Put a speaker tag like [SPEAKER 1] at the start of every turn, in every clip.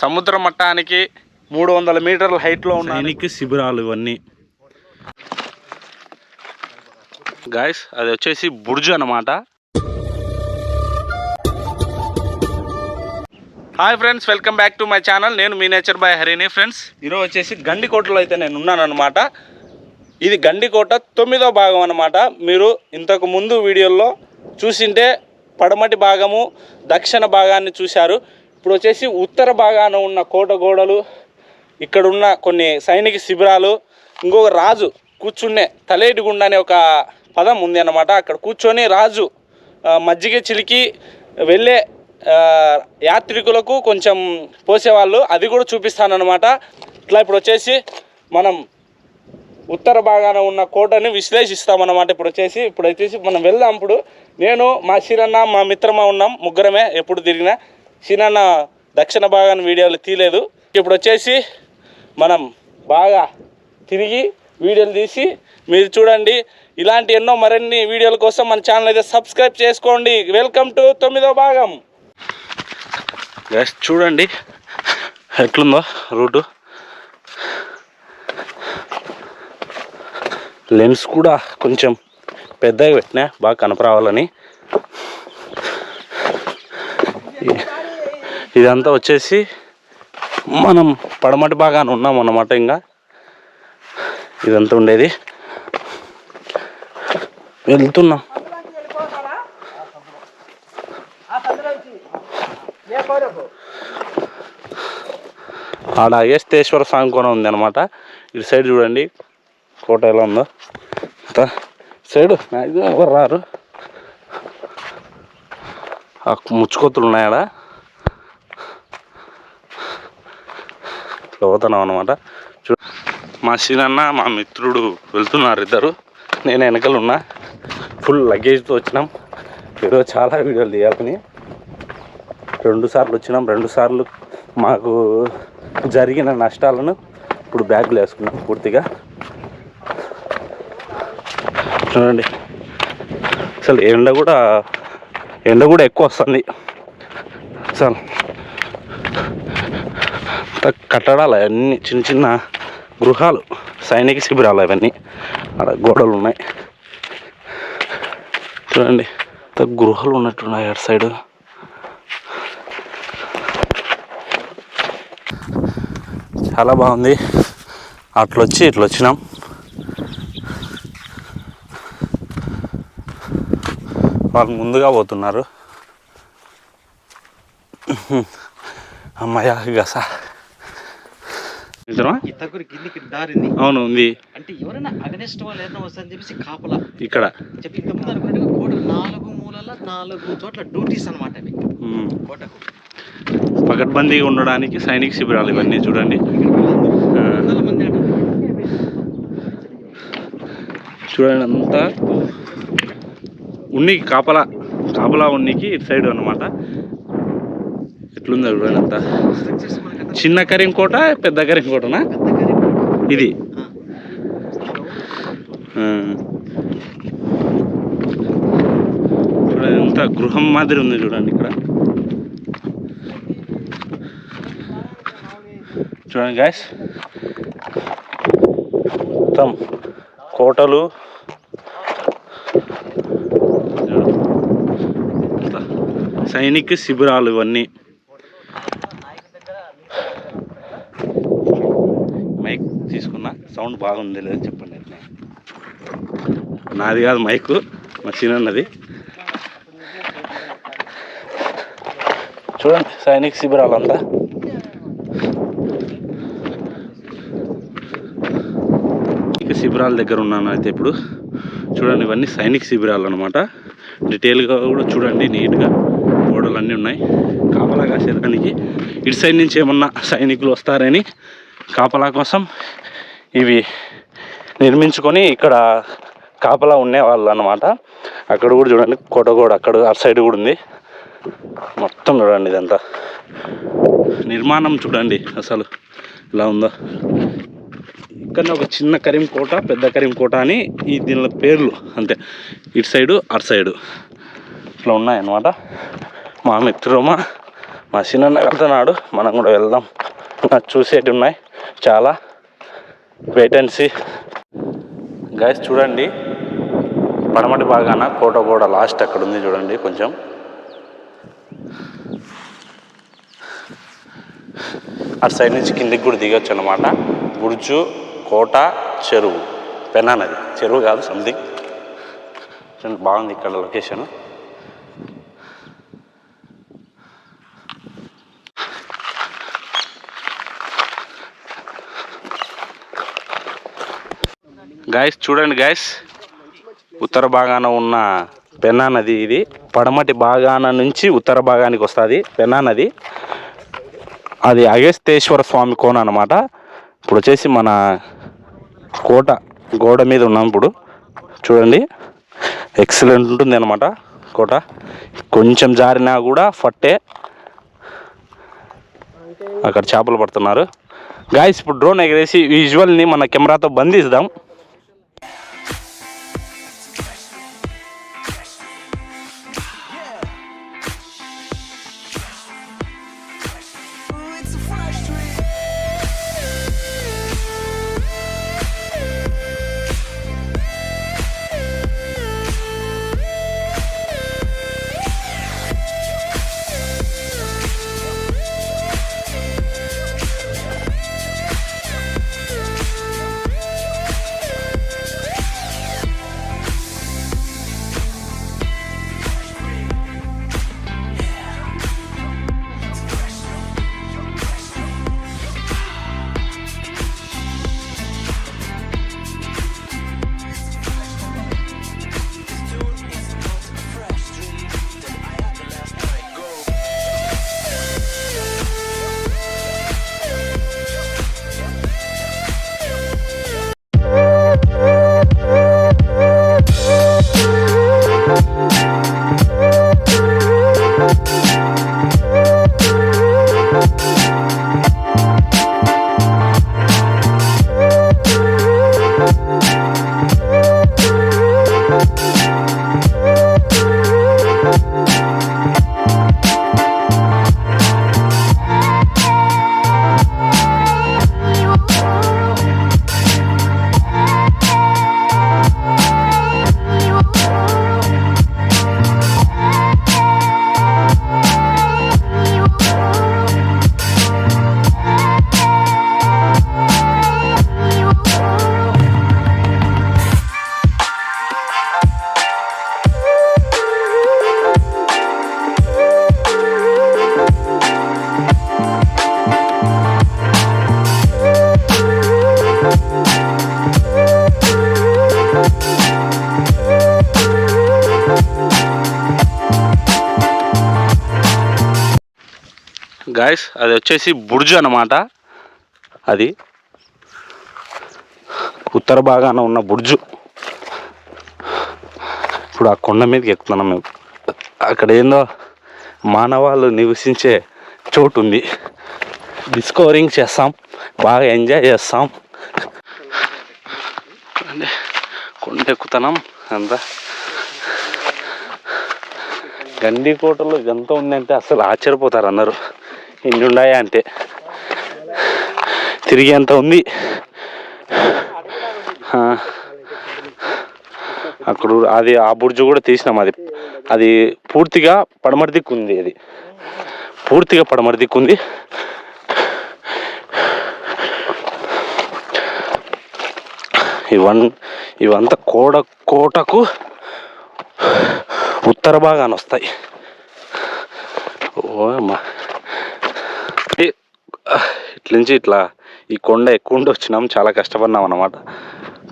[SPEAKER 1] సముద్ర మట్టానికి మూడు వందల మీటర్ల హైట్లో ఉన్న సైనిక శిబిరాలు ఇవన్నీ. గాయస్ అది వచ్చేసి బుర్జు అన్నమాట. Hi friends welcome back to my channel నేను మీ నేచర్ బాయ్ హరిని ఫ్రెండ్స్ ఈరోజు వచ్చేసి గండికోటలో అయితే నేను ఉన్నాను అనమాట ఇది గండికోట తొమ్మిదో భాగం అనమాట మీరు ఇంతకు ముందు వీడియోల్లో చూసింటే పడమటి భాగము దక్షిణ భాగాన్ని చూశారు. ఇప్పుడు వచ్చేసి ఉత్తర భాగాన ఉన్న కోట గోడలు ఇక్కడ ఉన్న కొన్ని సైనిక శిబిరాలు ఇంకొక రాజు కూర్చునే తలేటి గుండ అనే ఒక పదం ఉంది అన్నమాట. అక్కడ కూర్చొని రాజు మజ్జిగ చిలికి వెళ్ళే యాత్రికులకు కొంచెం పోసేవాళ్ళు. అది కూడా చూపిస్తానమాట ఇట్లా ఇప్పుడు వచ్చేసి మనం ఉత్తర భాగాన ఉన్న కోటని విశ్లేషిస్తామన్నమాట ఇప్పుడు వచ్చేసి. ఇప్పుడు వచ్చేసి మనం వెళ్దాం ఇప్పుడు. నేను మా శిరన్న మా మిత్రమా ఉన్నాం. ముగ్గురమే ఎప్పుడు తిరిగినా. శిరన్న దక్షిణ భాగాన్ని వీడియోలు తీయలేదు. ఇప్పుడు వచ్చేసి మనం బాగా తిరిగి వీడియోలు తీసి మీరు చూడండి. ఇలాంటి ఎన్నో మరిన్ని వీడియోల కోసం మన ఛానల్ అయితే సబ్స్క్రైబ్ చేసుకోండి. వెల్కమ్ టు తొమ్మిదో భాగం. చూడండి. ఎట్లుందో రూటు. లెన్స్ కూడా కొంచెం పెద్దగా పెట్టినా బాగా కనపరావాలని. ఇదంతా వచ్చేసి మనం పడమటి భాగాన ఉన్నాం అన్నమాట ఇంకా. ఇదంతా ఉండేది. వెళ్తున్నాం. ఆడ అగస్తేశ్వర స్వామి కూడా ఉంది అనమాట ఇటు సైడ్ చూడండి. కోట ఎలా ఉందో. అంతా సైడ్ మ్యాక్సిమం ఎవరు రారు. ఆ ముచ్చుకొత్తులు ఉన్నాయా ఇట్లా పోతున్నాం అనమాట చూ మా శ్రీనాన్న మా మిత్రుడు వెళ్తున్నారు ఇద్దరు. నేను వెనకలు ఉన్నా. ఫుల్ లగేజ్తో వచ్చినాం. ఈరోజు చాలా వీడియోలు తీయాలని రెండు సార్లు వచ్చినాం. రెండు సార్లు మాకు జరిగిన నష్టాలను ఇప్పుడు బ్యాగులు వేసుకున్నాం పూర్తిగా. చూడండి. అసలు ఎండ కూడా ఎండ కూడా ఎక్కువ వస్తుంది. అసలు కట్టడాలు అన్నీ చిన్న చిన్న గృహాలు సైనిక శిబిరాలు అవన్నీ. అక్కడ గోడలు ఉన్నాయి. చూడండి అంత గృహాలు ఉన్నట్టున్నాయి అటు సైడ్. చాలా బాగుంది. అట్లొచ్చి ఇట్లా వచ్చినాం వాళ్ళు ముందుగా పోతున్నారు. అమ్మాయి గస నిజమా
[SPEAKER 2] ఈ తగ్గురు కిందికి దారింది
[SPEAKER 1] అవును ఉంది.
[SPEAKER 2] అంటే ఎవరైనా అగనెస్ట్ వాళ్ళు ఏదైనా వస్తారని చెప్పేసి కాపలా.
[SPEAKER 1] ఇక్కడ.
[SPEAKER 2] చెప్పి ఇంతకుముందు అనుకున్నట్టుగా కోట నాలుగు మూలల నాలుగు చోట్ల డ్యూటీస్ అనమాట అవి.
[SPEAKER 1] ఉమ్,
[SPEAKER 2] కోటకు.
[SPEAKER 1] పకడ్బందీగా ఉండడానికి సైనిక శిబిరాలు ఇవన్నీ చూడండి. చూడండి అంతా. ఉనికి కాపలా కాపలా ఉనికి ఇటు సైడ్ అన్నమాట. ఎట్లుందో చూడండి అంతా. చిన్న కరీం కోట పెద్ద
[SPEAKER 2] కరింకోటనా?
[SPEAKER 1] ఇది. చూడండి ఎంత గృహం మాదిరి ఉంది చూడండి ఇక్కడ. చూడండి గ్యాస్ మొత్తం కోటలు. సైనిక శిబిరాలు ఇవన్నీ మైక్ తీసుకున్నా సౌండ్ బాగుంది లేదు చెప్పండి నాది కాదు మైకు మా చిన్నది చూడండి సైనిక శిబిరాలంతా. సైనిక శిబిరాల దగ్గర ఉన్నాను అయితే ఇప్పుడు. చూడండి ఇవన్నీ సైనిక శిబిరాలు అనమాట డీటెయిల్గా కూడా చూడండి నీట్గా గోడలు అన్నీ ఉన్నాయి. కాపలా కాసేదానికి. ఇటు సైడ్ నుంచి ఏమన్నా సైనికులు వస్తారని కాపలా కోసం ఇవి నిర్మించుకొని ఇక్కడ కాపలా ఉండేవాళ్ళు అనమాట అక్కడ కూడా చూడండి కోట కూడా అక్కడ అటు సైడ్ కూడా ఉంది. మొత్తం చూడండి ఇదంతా. నిర్మాణం చూడండి అసలు ఇలా ఉందో. ఇక్కడ ఒక చిన్న కరీంకోట పెద్ద కరీంకోట అని ఈ దీనిలో పేర్లు అంతే. ఇటు సైడు అటు సైడు. ఇట్లా ఉన్నాయన్నమాట. మా మిత్రుడు మా మా వెళ్తున్నాడు. మనం కూడా వెళ్దాం. చూసేటి ఉన్నాయి. చాలా. వేటెన్సీ గాయస్ గైస్ చూడండి. పడమటి భాగాన కోట కూడా లాస్ట్ అక్కడ ఉంది చూడండి కొంచెం. అటు సైడ్ నుంచి కిందికి కూడా దిగొచ్చు అనమాట బుర్జు కోట చెరువు. పెన్నా నది చెరువు కాదు సంథింగ్ చూడండి బాగుంది ఇక్కడ లొకేషన్ గాయస్ చూడండి గాయస్ ఉత్తర భాగాన ఉన్న పెన్నా నది ఇది. పడమటి భాగాన నుంచి ఉత్తర భాగానికి వస్తుంది పెన్నా నది. అది అగస్తేశ్వర స్వామి కోన అనమాట ఇప్పుడు వచ్చేసి మన కోట గోడ మీద ఉన్నాం ఇప్పుడు. చూడండి. ఎక్సలెంట్ ఉంటుంది అనమాట కోట. కొంచెం జారినా కూడా ఫట్టే అక్కడ చేపలు పడుతున్నారు. గాయస్ ఇప్పుడు డ్రోన్ ఎగరేసి విజువల్ని మన కెమెరాతో బంధిస్తాం అది వచ్చేసి బుర్జు అనమాట అది. ఉత్తర భాగాన ఉన్న బుర్జు. ఇప్పుడు ఆ కొండ మీదకి ఎక్కుతున్నాం మేము. అక్కడ ఏందో మానవాళ్ళు నివసించే చోటు ఉంది డిస్కవరింగ్ చేస్తాం. బాగా ఎంజాయ్ చేస్తాం. అంటే కొండ ఎక్కుతున్నాం అంతా. గండికోటలో ఎంత ఉందంటే అసలు ఆశ్చర్యపోతారు అందరూ. ఎన్ని ఉన్నాయా అంటే తిరిగేంత ఉంది? అక్కడ అది ఆ బుర్జు కూడా తీసినాం అది. అది పూర్తిగా పడమరదిక్కుంది దిక్కు ఉంది అది. పూర్తిగా పడమరదిక్కుంది దిక్కు ఉంది. ఇవన్ ఇవంతా కోడ కోటకు ఉత్తర భాగాన్ని వస్తాయి. ఓ అమ్మా. ఇట్ల నుంచి ఇట్లా ఈ కొండ ఎక్కువ ఉండి వచ్చినాం చాలా కష్టపడినాం అన్నమాట.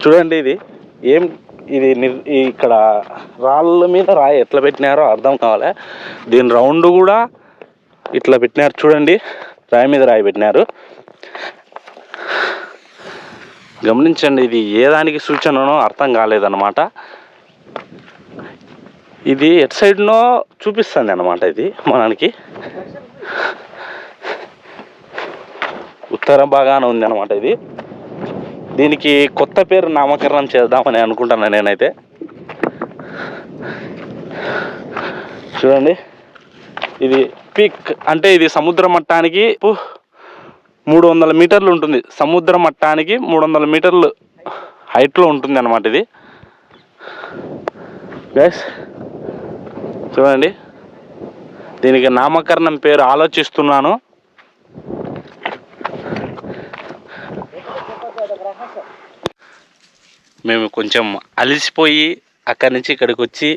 [SPEAKER 1] చూడండి ఇది ఏం ఇది నిర్- ఇక్కడ రాళ్ళ మీద రాయి ఎట్లా పెట్టినారో అర్థం కావాలి. దీని రౌండ్ కూడా ఇట్లా పెట్టినారు చూడండి రాయి మీద రాయి పెట్టినారు. గమనించండి ఇది ఏ దానికి సూచననో అర్థం కాలేదన్నమాట. ఇది ఎట్ సైడ్నో చూపిస్తుంది అనమాట ఇది మనకి. ఉత్తర భాగాన ఉంది అనమాట ఇది. దీనికి కొత్త పేరు నామకరణం చేద్దామని అనుకుంటున్నాను నేనైతే. చూడండి. ఇది పీక్ అంటే ఇది సముద్ర మట్టానికి మూడు వందల మీటర్లు ఉంటుంది. సముద్ర మట్టానికి మూడు వందల మీటర్లు హైట్లో ఉంటుంది అన్నమాట ఇది. గైస్ చూడండి. దీనికి నామకరణం పేరు ఆలోచిస్తున్నాను. మేము కొంచెం అలసిపోయి అక్కడి నుంచి ఇక్కడికి వచ్చి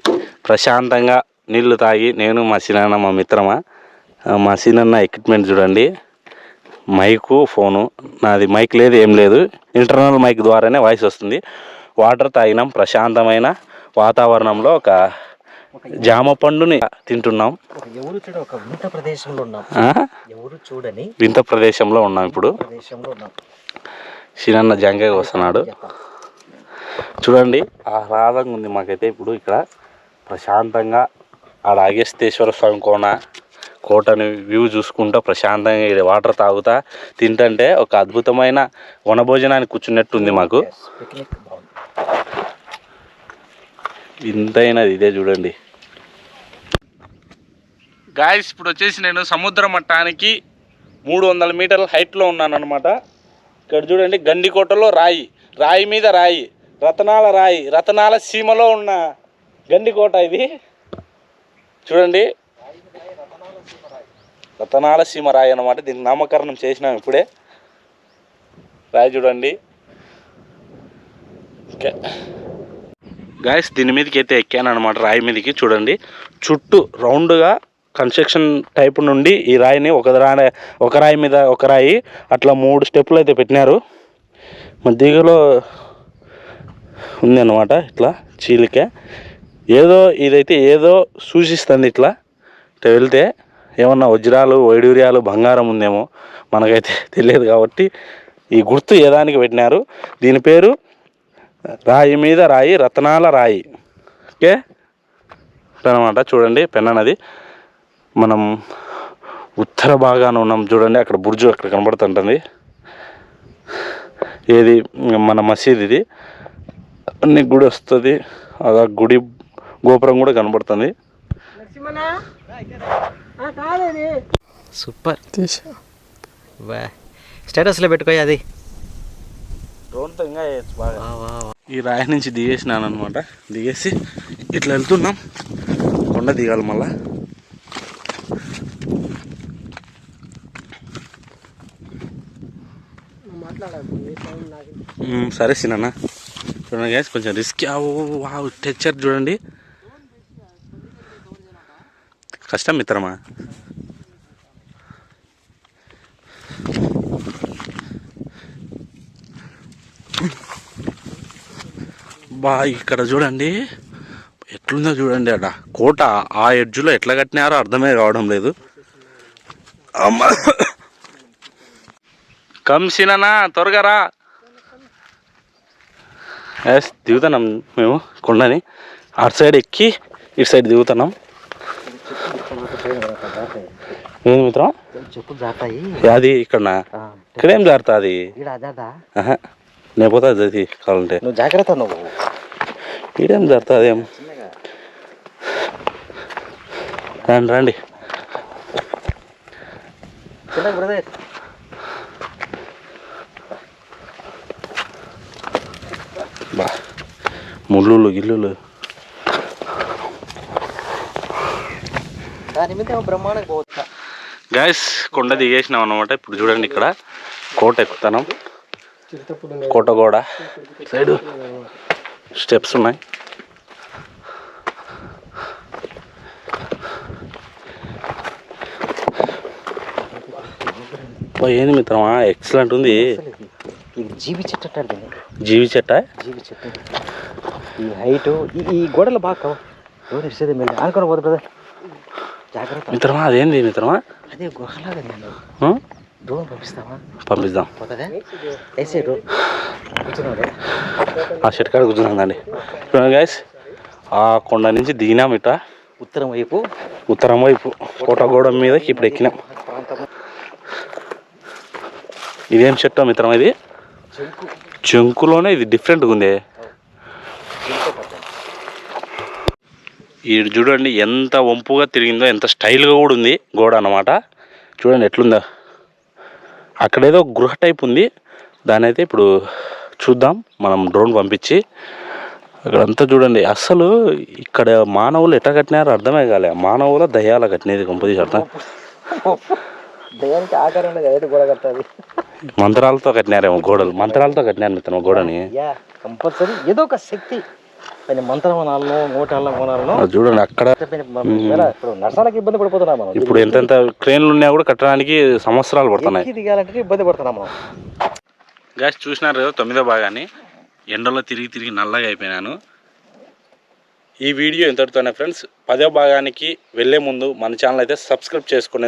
[SPEAKER 1] ప్రశాంతంగా నీళ్ళు తాగి నేను మా సినాన్న మా మిత్రమా మా సినన్న ఎక్విప్మెంట్ చూడండి. మైకు ఫోను నాది మైక్ లేదు ఏం లేదు. ఇంటర్నల్ మైక్ ద్వారానే వాయిస్ వస్తుంది. వాటర్ తాగినాం ప్రశాంతమైన వాతావరణంలో ఒక జామ పండుని తింటున్నాం.
[SPEAKER 2] ఎవరు చూడ ఒక వింత ప్రదేశంలో ఉన్నాం? ఎవరు చూడని
[SPEAKER 1] వింత ప్రదేశంలో ఉన్నాం ఇప్పుడు.
[SPEAKER 2] ప్రదేశంలో ఉన్నాం.
[SPEAKER 1] సినన్న జంగగా వస్తున్నాడు. చూడండి ఆహ్లాదంగా ఉంది మాకైతే ఇప్పుడు ఇక్కడ. ప్రశాంతంగా ఆడ అగస్తేశ్వర స్వామి కోన కోటని వ్యూ చూసుకుంటా ప్రశాంతంగా ఇక్కడ వాటర్ తాగుతా తింటుంటే ఒక అద్భుతమైన వనభోజనానికి కూర్చున్నట్టు ఉంది మాకు
[SPEAKER 2] పిక్నిక్ బాగుంది.
[SPEAKER 1] వింతైనది ఇదే చూడండి. గాయస్ ఇప్పుడు వచ్చేసి నేను సముద్ర మట్టానికి మూడు వందల మీటర్ల హైట్లో ఉన్నాను అనమాట ఇక్కడ చూడండి గండికోటలో రాయి రాయి మీద రాయి రతనాల రాయి రతనాల సీమలో ఉన్న గండికోట ఇది. చూడండి. రతనాల సీమ రాయి అనమాట దీనికి నామకరణం చేసినాం ఇప్పుడే. రాయి చూడండి. గాయస్ దీని మీదకి అయితే ఎక్కాను అనమాట రాయి మీదకి. చూడండి. చుట్టూ రౌండ్గా కన్స్ట్రక్షన్ టైప్ నుండి ఈ రాయిని ఒక రాయి ఒక రాయి మీద ఒక రాయి అట్లా మూడు స్టెప్పులు అయితే పెట్టినారు. మధ్యలో ఉంది అనమాట ఇట్లా చీలిక. ఏదో ఇదైతే ఏదో సూచిస్తుంది ఇట్లా. ఇట్లా వెళ్తే ఏమన్నా వజ్రాలు వైడూర్యాలు బంగారం ఉందేమో మనకైతే తెలియదు కాబట్టి ఈ గుర్తు ఏ దానికి పెట్టినారు? దీని పేరు రాయి మీద రాయి రత్నాల రాయి. ఓకే? అనమాట చూడండి పెన్ అన్నది. మనం ఉత్తర భాగాన ఉన్నాం చూడండి అక్కడ బుర్జు అక్కడ కనబడుతుంటుంది. ఏది మన మసీద్ ఇది. అన్ని గుడి వస్తుంది అలా గుడి గోపురం కూడా కనబడుతుంది.
[SPEAKER 2] సూపర్. వా. స్టేటస్లో పెట్టుకో అది.
[SPEAKER 1] డ్రోన్తో ఇంకా. ఈ రాయి నుంచి దిగేసినాను అనమాట దిగేసి ఇట్లా వెళ్తున్నాం. కొండ దిగాలి మళ్ళా మ్మ్, సరే సినా చూడండి గ్యాస్ కొంచెం రిస్క్ వావ్ టెక్చర్ చూడండి. కష్టం మిత్రమా? బా ఇక్కడ చూడండి. ఎట్లుందో చూడండి అట కోట ఆ ఎడ్జ్లో ఎట్లా కట్టినారో అర్థమే కావడం లేదు. అమ్మ. కంసిననా త్వరగా రా. ఎస్ దిగుతున్నాం మేము కొండని. అటు సైడ్ ఎక్కి ఇటు సైడ్ దిగుతున్నాం ఏంది మిత్రం?
[SPEAKER 2] జాతాయి
[SPEAKER 1] అది ఇక్కడ ఇక్కడేం జారుతుంది?
[SPEAKER 2] ఈడ అదా
[SPEAKER 1] ఆహా లేకపోతే అది కావాలంటే.
[SPEAKER 2] నువ్వు జాగ్రత్త నువ్వు.
[SPEAKER 1] ఈడేం జరుగుతుంది ఏం? రండి రండి
[SPEAKER 2] చిన్న బ్రదర్
[SPEAKER 1] బా ముళ్ళులు గిల్లులు గాయస్ కొండ దిగేసినాం అనమాట ఇప్పుడు చూడండి ఇక్కడ. కోట ఎక్కుతాం కోట గోడ సైడ్ స్టెప్స్ ఉన్నాయి ఏంది మిత్రమా? ఎక్సలెంట్ ఉంది.
[SPEAKER 2] జీవి చెట్టు
[SPEAKER 1] జీవి చెట్ట?
[SPEAKER 2] జీవి చెట్టు. ఈ హైట్ ఈ గోడలు బాగా ఎవరు ఇచ్చేది మళ్ళీ అనుకోని పోదు బ్రదర్ జాగ్రత్త.
[SPEAKER 1] మిత్రమా అదేంది మిత్రమా?
[SPEAKER 2] అదే గుహలాగా నేను.
[SPEAKER 1] ఆ?
[SPEAKER 2] డ్రోన్ పంపిస్తావా?
[SPEAKER 1] పంపిద్దాం.
[SPEAKER 2] పోతుందా? వేసే డ్రోన్ కూర్చున్నాడు
[SPEAKER 1] ఆ షెట్ కాడ కూర్చున్నాం చూడండి గాయస్ ఆ కొండ నుంచి దిగినాం ఇట
[SPEAKER 2] ఉత్తరం వైపు.
[SPEAKER 1] ఉత్తరం వైపు. కోటగూడ మీదకి ఇప్పుడు ఎక్కినాం. ఇదేం చెట్టు మిత్రం ఇది?
[SPEAKER 2] చెంకు.
[SPEAKER 1] చెంకులోనే ఇది డిఫరెంట్గా ఉంది
[SPEAKER 2] చెంకు పడ్డాను
[SPEAKER 1] ఈ చూడండి ఎంత వంపుగా తిరిగిందో ఎంత స్టైల్గా కూడా ఉంది గోడ అన్నమాట. చూడండి ఎట్లుందో. అక్కడేదో గృహ టైప్ ఉంది. దాని అయితే ఇప్పుడు చూద్దాం. మనం డ్రోన్ పంపించి. అక్కడంతా చూడండి. అసలు ఇక్కడ మానవులు ఎట్లా కట్టినారో అర్థమే కాలే. మానవుల దయ్యాల కట్టినది కొంపదీసి అర్థం మంత్రాలతో కట్టినారేమో గోడలు. మంత్రాలతో కట్టినారు మిత్రం గోడని?
[SPEAKER 2] కంపల్సరీ. ఏదో ఒక శక్తి.
[SPEAKER 1] చూడండి అక్కడ.
[SPEAKER 2] ఇబ్బంది పడిపోతున్నాం మనం.
[SPEAKER 1] ఇప్పుడు ఎంతెంత క్రేన్లు ఉన్నా కూడా కట్టడానికి సంవత్సరాలు పడుతున్నాయి.
[SPEAKER 2] దిగాలంటే ఇబ్బంది పడుతున్నాం మనం.
[SPEAKER 1] గ్యాస్ చూసినారు కదా తొమ్మిదో భాగాన్ని? ఎండలో తిరిగి తిరిగి నల్లగా అయిపోయినాను. ఈ వీడియో ఎంతటితోనే ఫ్రెండ్స్. పదో భాగానికి వెళ్ళే ముందు మన ఛానల్ అయితే సబ్స్క్రైబ్ చేసుకునేందుకు